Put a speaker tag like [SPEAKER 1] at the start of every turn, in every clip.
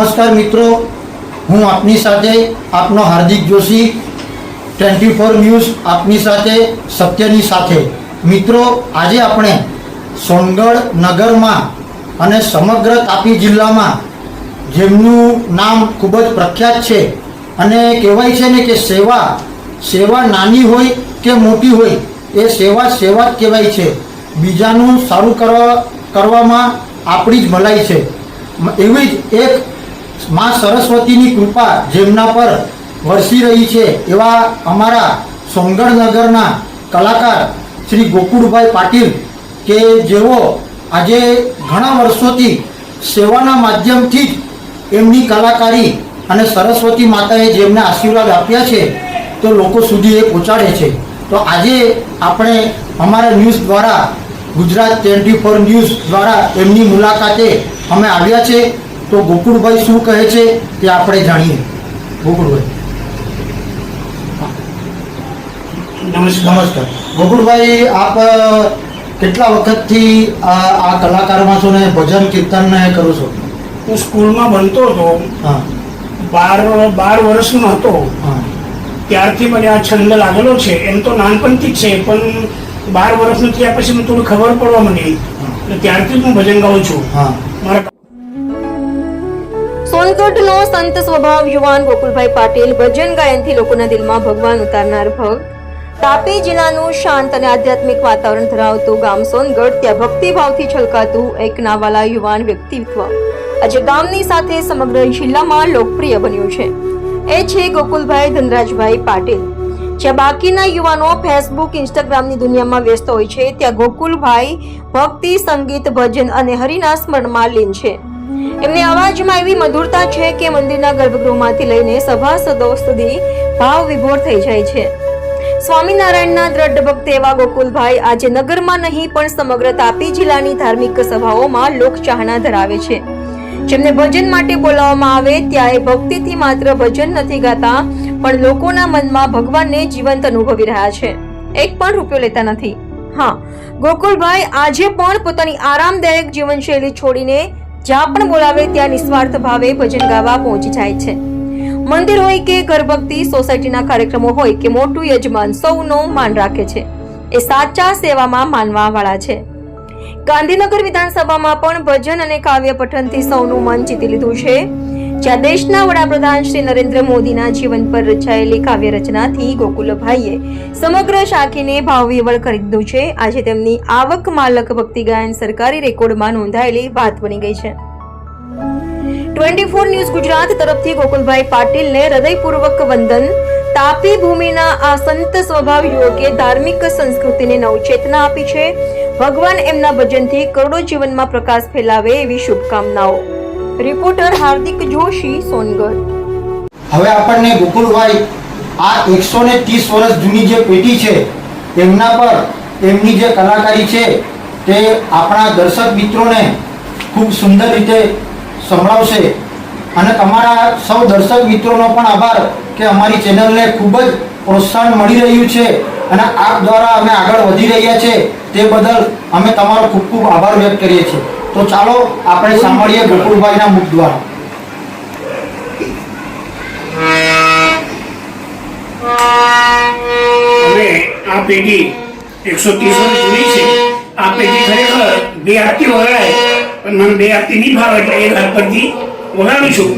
[SPEAKER 1] નમસ્કાર મિત્રો. હું આપની સાથે આપનો Hardik Joshi, twenty four news આપની સાથે, સત્યની સાથે. મિત્રો, આજે આપણે સોનગઢ નગરમાં અને સમગ્ર તાપી જિલ્લામાં, જેમનું નામ ખૂબ જ પ્રખ્યાત છે, અને કહેવાય છે ને કે સેવા સેવા નાની હોય કે મોટી હોય, એ સેવા સેવા જ કહેવાય છે. બીજાનું સારું કરવા, કરવામાં આપણી જ ભલાઈ છે. એવી જ એક માં સરસ્વતીની કૃપા જેમના પર વરસી રહી છે એવા અમારા સોનગઢ નગરના કલાકાર શ્રી ગોકુળભાઈ પાટીલ કે જેઓ આજે ઘણા વર્ષોથી સેવાના માધ્યમથી જ એમની કલાકારી અને સરસ્વતી માતાએ જેમને આશીર્વાદ આપ્યા છે, તો લોકો સુધી એ પહોંચાડે છે. તો આજે આપણે અમારા ન્યૂઝ દ્વારા ગુજરાત ટ્વેન્ટી ફોર ન્યૂઝ દ્વારા એમની મુલાકાતે અમે આવ્યા છે. તો ગોકુળભાઈ શું કહે છે તે આપણે જાણીએ. ગોકુળભાઈ.
[SPEAKER 2] નમસ્કાર.
[SPEAKER 1] ગોકુળભાઈ આપ કેટલા વખતથી આ કલાકારમાં છો ને ભજન કીર્તન ને કરો છો?
[SPEAKER 2] હું સ્કૂલમાં ભણતો હતો.
[SPEAKER 1] હા.
[SPEAKER 2] બાર બાર વર્ષનો હતો. ત્યારથી મને આ છંદ લાગેલો છે. એમ તો નાનપણથી જ છે પણ બાર વર્ષનો થયા પછી મને થોડું ખબર પડવા માંડી. ત્યારથી જ હું ભજન ગાઉં છું.
[SPEAKER 1] હા.
[SPEAKER 2] મારા
[SPEAKER 3] સોનગઢનો સંત સ્વભાવ યુવાન ગોકુલભાઈ પાટીલ ભજન ગાયનથી લોકોના દિલમાં ભગવાન ઉતારનાર ભક્ત. તાપી જિલ્લાનું શાંત અને આધ્યાત્મિક વાતાવરણ ધરાવતું ગામ સોનગઢ ત્યાં ભક્તિભાવથી છલકાતું એક નાવાલા યુવાન વ્યક્તિત્વ. આજે ગામની સાથે સમગ્ર જિલ્લામાં લોકપ્રિય બન્યું છે. એ છે ગોકુલભાઈ ધનરાજભાઈ પાટીલ. જ્યાં બાકીના યુવાનો ફેસબુક ઇન્સ્ટાગ્રામની દુનિયામાં વ્યસ્ત હોય છે, ત્યાં ગોકુલભાઈ ભક્તિ, સંગીત, ભજન અને હરિના સ્મરણમાં લીન છે. એમની અવાજમાં એવી મધુરતા છે કે મંદિરના ગર્ભગૃહમાંથી લઈને સભાસદો સુધી ભાવ વિભોર થઈ જાય છે. સ્વામિનારાયણના દ્રઢ ભક્ત એવા ગોકુલભાઈ આજે નગરમાં નહીં, પણ સમગ્ર તાપી જિલ્લાની ધાર્મિક સભાઓમાં લોકચાહના ધરાવે છે. જેમને ભજન માટે બોલાવવામાં આવે ત્યારે ભક્તિથી માત્ર ભજન નથી ગાતા, પણ લોકોના મનમાં ભગવાનને જીવંત અનુભવી રહ્યા છે. એક પણ રૂપિયો લેતા નથી. હા, ગોકુલભાઈ આજે પણ પોતાની આરામદાયક જીવનશૈલી છોડીને જ્યાં પણ બોલાવે ત્યાં નિસ્વાર્થ ભાવે ભજન ગાવા પહોંચી જાય છે. મંદિર હોય કે ઘરભક્તિ, સોસાયટીના કાર્યક્રમો હોય કે મોટું યજમાન સૌનો માન રાખે છે. એ સાચા સેવામાં માનવા વાળા છે. ગાંધીનગર વિધાનસભામાં પણ ભજન અને કાવ્ય પઠનથી સૌનું મન જીતી લીધું છે. જ્યાં દેશના વડાપ્રધાન શ્રી નરેન્દ્ર મોદીના જીવન પર રચાયેલી કાવ્ય રચનાથી ગોકુલભાઈએ સમગ્ર શાખીને ભાવવિવળ કરી દીધું છે. આજે તેમની આવક માલક ભક્તિ ગાયન સરકારી રેકોર્ડમાં નોંધાયેલી વાત બની ગઈ છે. ટ્વેન્ટી ફોર ન્યૂઝ ગુજરાત તરફથી ગોકુલભાઈ પાટીલને હૃદયપૂર્વક વંદન. તાપી ભૂમિના આ સંત સ્વભાવ યુવકે ધાર્મિક સંસ્કૃતિને નવચેતના આપી છે. ભગવાન એમના ભજનથી કરોડો જીવનમાં પ્રકાશ ફેલાવે એવી શુભકામનાઓ. રિપોર્ટર હાર્દિક જોશી, સોનગઢ.
[SPEAKER 1] હવે આપણને ગોકુલભાઈ, આ એકસો ને ત્રીસ વર્ષ જૂની જે પેઢી છે, એમના પર એમની જે કલાકારી છે, તે આપણા દર્શક મિત્રોને ખૂબ સુંદર રીતે સંભળાવશે. અને તમારા સૌ દર્શક મિત્રોનો પણ આભાર કે અમારી ચેનલને ખૂબ જ પ્રોત્સાહન મળી રહ્યું છે અને આપ દ્વારા અમે આગળ વધી રહ્યા છે, તે બદલ અમે તમારો ખૂબ ખૂબ આભાર વ્યક્ત કરીએ છીએ. તો ચાલો આપણે સાંભળીએ ગોકુળભાઈના મુખ દ્વારા
[SPEAKER 2] હવે આ પેઢી એકસો ત્રીસ વર્ષ જૂની છે. આ પેઢી ખરેખર બે આરતી વગાડાય પણ મને બે આરતી નહીં ભાવે એટલે એક હાથ પરથી વગાડું છું.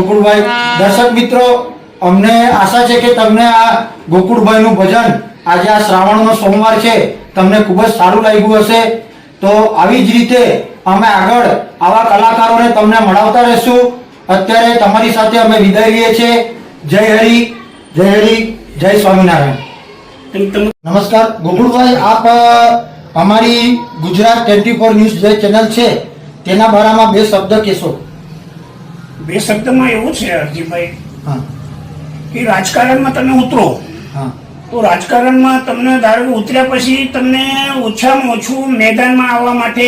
[SPEAKER 1] ગોકુળભાઈ, દર્શક મિત્રો, અમને આશા છે કે તમને આ ગોકુળભાઈનું ભજન આજે આ શ્રાવણનો સોમવાર છે, તમને ખૂબ જ સારું લાગ્યું હશે. તો આવી જ રીતે અમે આગળ આવા કલાકારોને તમને મળાવતા રહેશું. અત્યારે તમારી સાથે અમે વિદાય લઈએ છીએ. જય હરિ જય હરિ, જય સ્વામિનારાયણ. નમસ્કાર. ગોકુળભાઈ, આપ અમારી ગુજરાત ટ્વેન્ટી ફોર ન્યૂઝ જે ચેનલ છે, તેના બારામાં બે શબ્દ કહેશો.
[SPEAKER 2] બે શબ્દમાં એવું છે હરજીભાઈ કે રાજકારણમાં તમે ઉતરો. તો રાજકારણમાં તમને ધારો ઉતર્યા પછી તમને ઓછામાં ઓછું મેદાનમાં આવવા માટે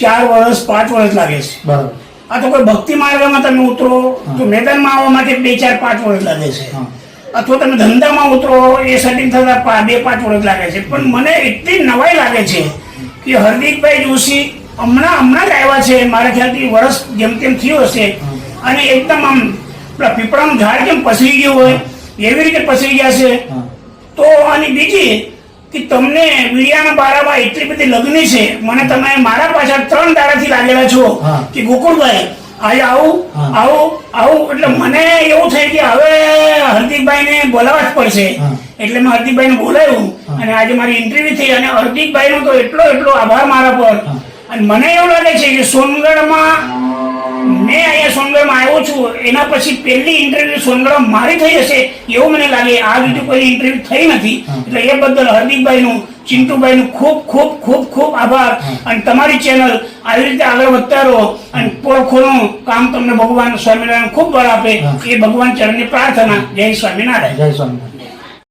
[SPEAKER 2] ચાર વર્ષ પાંચ વર્ષ લાગે છે.
[SPEAKER 1] બરાબર.
[SPEAKER 2] આ તો કોઈ ભક્તિ માર્ગમાં તમે ઉતરો તો મેદાનમાં આવવા માટે બે ચાર પાંચ વર્ષ લાગે છે. અથવા તમે ધંધામાં ઉતરો એ સેટિંગ થતા બે પાંચ વર્ષ લાગે છે. પણ મને એટલી નવાઈ લાગે છે કે હાર્દિકભાઈ જોશી હમણાં હમણાં જ આવ્યા છે. મારા ખ્યાલથી વર્ષ જેમ તેમ થયું હશે. અને એકદમ આમ પેલા પીપળાનું ઝાડ કેમ પસરી ગયું હોય? એવી રીતે પસરી ગયા છે. તો અને બીજી કે તમને મીડિયાના બારામાં એટલી બધી લગ્ન છે. મને તમે મારા પાછળ ત્રણ દાડાથી લાગેલા છો કે ગોકુળભાઈ આજે આવું આવું આવું એટલે મને એવું થાય કે હવે હાર્દિકભાઈને બોલાવવા જ પડશે. એટલે મેં હાર્દિકભાઈને બોલાવ્યું. અને આજે મારી ઇન્ટરવ્યુ થઈ અને હાર્દિકભાઈનો તો એટલો એટલો આભાર મારા પર. અને મને એવું લાગે છે કે સોનગઢમાં મેં અહીંયા સોનગઢમાં આવ્યો છું. એના પછી પહેલી ઇન્ટરવ્યુ સોનગઢમાં મારી થઈ હશે એવું મને લાગે. આ રીતે કોઈ ઇન્ટરવ્યુ થઈ નથી. એટલે એ બદલ હાર્દિકભાઈનું ચિંટુભાઈનું ખૂબ ખૂબ ખૂબ ખૂબ આભાર. અને તમારી ચેનલ આવી રીતે આગળ વધતા રહો અને પોળખોનું કામ તમને ભગવાન સ્વામિનારાયણ ખૂબ બળ આપે એ ભગવાન ચરણની પ્રાર્થના. જય સ્વામિનારાયણ.
[SPEAKER 1] જય સ્વામિનારાયણ.